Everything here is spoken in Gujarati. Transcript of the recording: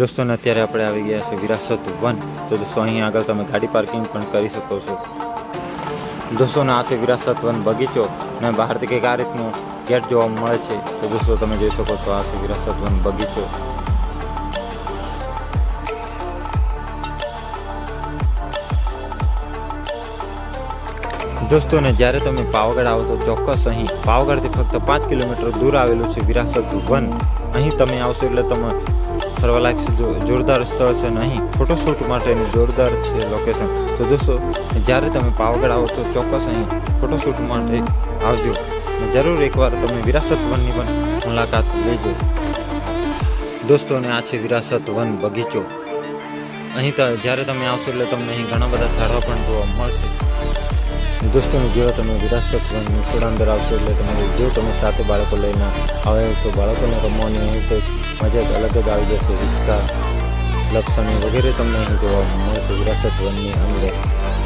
દોસ્તોને અત્યારે આપણે આવી ગયા છે વિરાસત વન. તો દોસ્તો અહીં આગળ તમે ગાડી પાર્કિંગ પણ કરી શકો છો. દોસ્તોને આ છે વિરાસત વન બગીચો, અને બહારથી કંઈક આ રીતનું ગેટ જોવા મળે છે. તો દોસ્તો, તમે જોઈ શકો છો આ છે વિરાસત વન બગીચો. દોસ્તોને જ્યારે તમે પાવાગઢ આવો તો ચોક્કસ અહીં પાવાગઢથી ફક્ત પાંચ કિલોમીટર દૂર આવેલું છે વિરાસત વન. અહીં તમે આવશો એટલે તમે ફરવાલાયક જોરદાર સ્થળ છે અને અહીં ફોટોશૂટ માટેનું જોરદાર છે લોકેશન તો દોસ્તો, જ્યારે તમે પાવાગઢ આવો તો ચોક્કસ અહીં ફોટોશૂટ માટે આવજો. જરૂર એકવાર તમે વિરાસત વનની પણ મુલાકાત લેજો. દોસ્તોને આ છે વિરાસત વન બગીચો. અહીં જ્યારે તમે આવશો એટલે તમને અહીં ઘણા બધા ઝાડવા પણ જોવા મળશે. દોસ્તોને જેવા તમે વિરાસત થોડા અંદર આવશો એટલે તમારે જો તમે સાથે બાળકો લઈને આવે તો બાળકોને રમવાની અહીં તો મજા જ અલગ જ આવી જશે રિક્ષા લપસણી વગેરે તમને અહીં જોવા મળશે વિરાસત વનની અંદર.